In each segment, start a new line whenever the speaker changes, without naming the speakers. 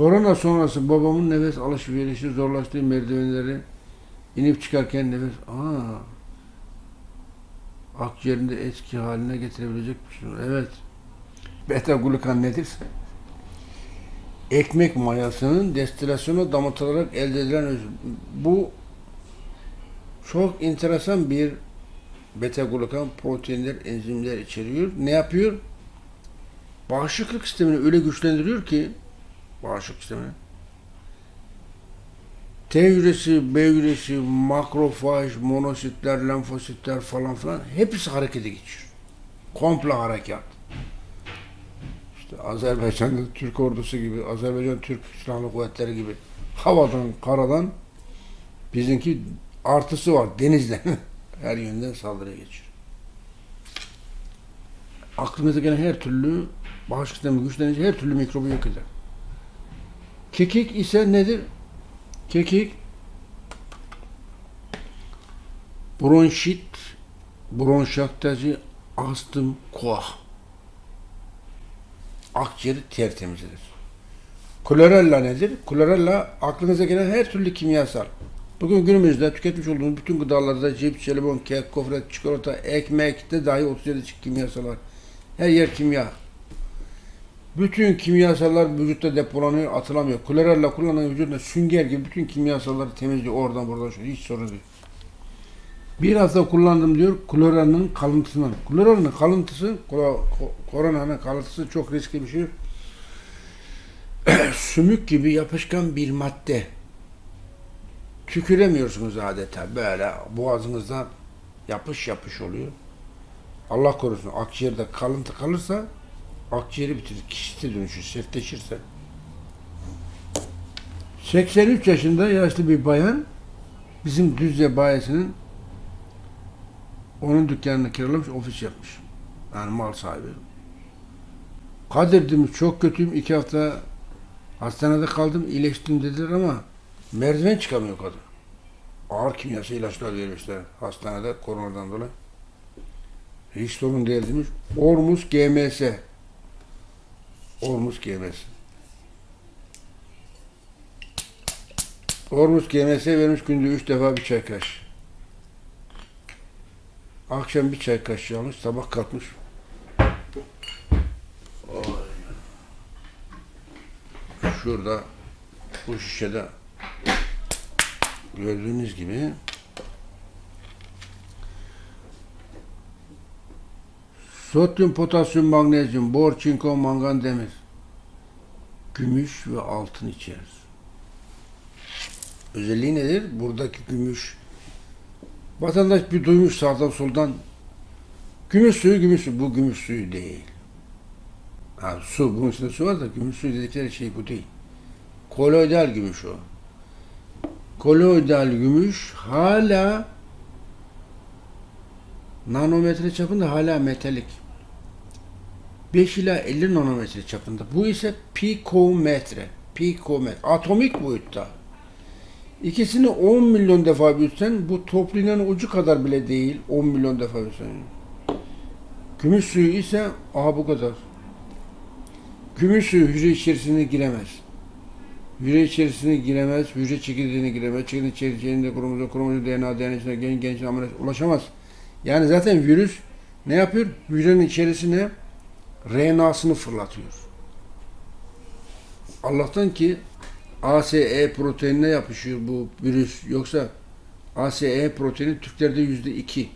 Korona sonrası babamın nefes alışverişi zorlaştığı merdivenleri inip çıkarken nefes aa akciğerinde eski haline getirebilecek bir şey. Evet. Beta glukan nedir? Ekmek mayasının destilasyona damıtılarak elde edilen. Bu çok enteresan bir beta glukan proteinler, enzimler içeriyor. Ne yapıyor? Bağışıklık sistemini öyle güçlendiriyor ki bağışıklık sistemini. T hücresi, B hücresi, makrofaj, monositler, lenfositler falan filan hepsi harekete geçiyor. Komple harekat. İşte Azerbaycan'da Türk ordusu gibi, Azerbaycan Türk Silahlı Kuvvetleri gibi havadan, karadan bizimki artısı var denizden. Her yönden saldırıya geçiyor. Aklınıza gelen her türlü bağışıklık sistemi güçlenince her türlü mikrobu yok eder. Kekik ise nedir? Kekik bronşit, bronşaktacı, astım, koah. Akciğeri tertemiz eder. Klorella nedir? Klorella aklınıza gelen her türlü kimyasal. Bugün günümüzde tüketmiş olduğumuz bütün gıdalarda cips, jelibon, kek, gofret, çikolata, ekmekte dahi 37 çeşit kimyasal var. Her yer kimya. Bütün kimyasallar vücutta depolanıyor, atılamıyor. Klorella kullanılan vücudunda sünger gibi bütün kimyasalları temizliyor oradan buradan şöyle hiç sorun değil. Bir hafta kullandım diyor klorellanın kalıntısından. Klorellanın kalıntısı, koronanın kalıntısı çok riskli bir şey. Sümük gibi yapışkan bir madde. Tüküremiyorsunuz adeta böyle boğazınızda yapış yapış oluyor. Allah korusun akciğerde kalıntı kalırsa akciğeri bitirir, kiste dönüşür, sertleşirse. 83 yaşında yaşlı bir bayan bizim Düzce bayisinin onun dükkanını kiralamış, ofis yapmış. Yani mal sahibi. Kadir demiş çok kötüyüm, iki hafta hastanede kaldım, iyileştim dediler ama merdiven çıkamıyor kadın. Ağır kimyasal ilaçlar vermişler hastanede koronadan dolayı. Hiç sorun değil demiş. Ormus GMS. Ormus GMS. Ormus GMS vermiş günde üç defa bir çay kaşığı. Akşam bir çay kaşığı almış, sabah kalkmış. Şurada bu şişede gördüğünüz gibi sodyum, potasyum, magnezyum, bor, çinko, mangan, demir, gümüş ve altın içerir. Özelliği nedir? Buradaki gümüş Vatandaş bir duymuş sağdan soldan gümüş suyu gümüş suyu. Bu gümüş suyu değil. Ha, su, bunun içinde su var da gümüş suyu dedikleri şey bu değil. Koloidal gümüş o. Koloidal gümüş hala nanometre çapında hala metalik. 5 ila 50 nanometre çapında. Bu ise pikometre. Pikometre. Atomik boyutta. İkisini 10 milyon defa büyütsen bu topliğinin ucu kadar bile değil. 10 milyon defa büyütsen. Gümüş suyu ise aha bu kadar. Gümüş suyu hücre içerisine giremez. Hücre içerisine giremez, hücre çekirdeğine giremez, çekirdeğin içerisinde kromozom, kromozom, DNA, DNA içine gen, gen içine amino asit ulaşamaz. Yani zaten virüs ne yapıyor? Hücrenin içerisine RNA'sını fırlatıyor. Allah'tan ki ASE proteinine yapışıyor bu virüs. Yoksa ASE proteini Türklerde yüzde iki.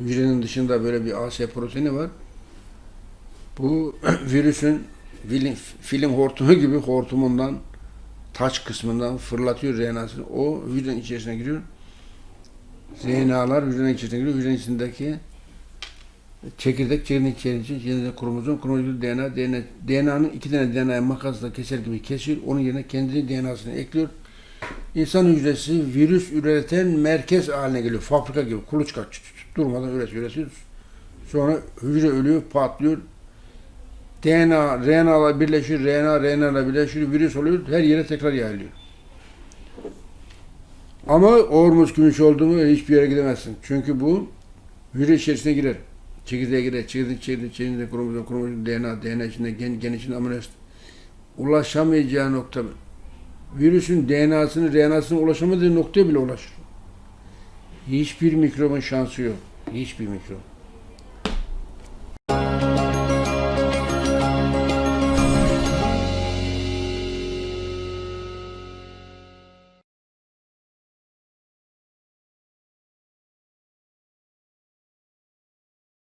Hücrenin dışında böyle bir ASE proteini var. Bu virüsün film, film hortumu gibi hortumundan taç kısmından fırlatıyor RNA'sını. O hücrenin içerisine giriyor. RNA'lar hücrenin içerisine giriyor. Hücrenin içindeki çekirdek, çekirdeğin içerisinde, içerisinde kromozom, kromozom, DNA, DNA, DNA'nın iki tane DNA'yı makasla keser gibi kesiyor. Onun yerine kendi DNA'sını ekliyor. İnsan hücresi virüs üreten merkez haline geliyor. Fabrika gibi kuluçka durmadan üretiyor, üretiyor. Sonra hücre ölüyor, patlıyor. DNA, RNA'la birleşiyor, RNA, RNA'la birleşiyor, virüs oluyor, her yere tekrar yayılıyor. Ama ormus gümüş oldu mu hiçbir yere gidemezsin. Çünkü bu hücre içerisine girer. Çekirdeğe girer, çekirdeğin içerisinde, içerisinde kromozom, kromozom, DNA, DNA içinde, gen, gen içinde amino ulaşamayacağı nokta virüsün DNA'sını, RNA'sına ulaşamadığı noktaya bile ulaşır. Hiçbir mikrobun şansı yok. Hiçbir mikrop.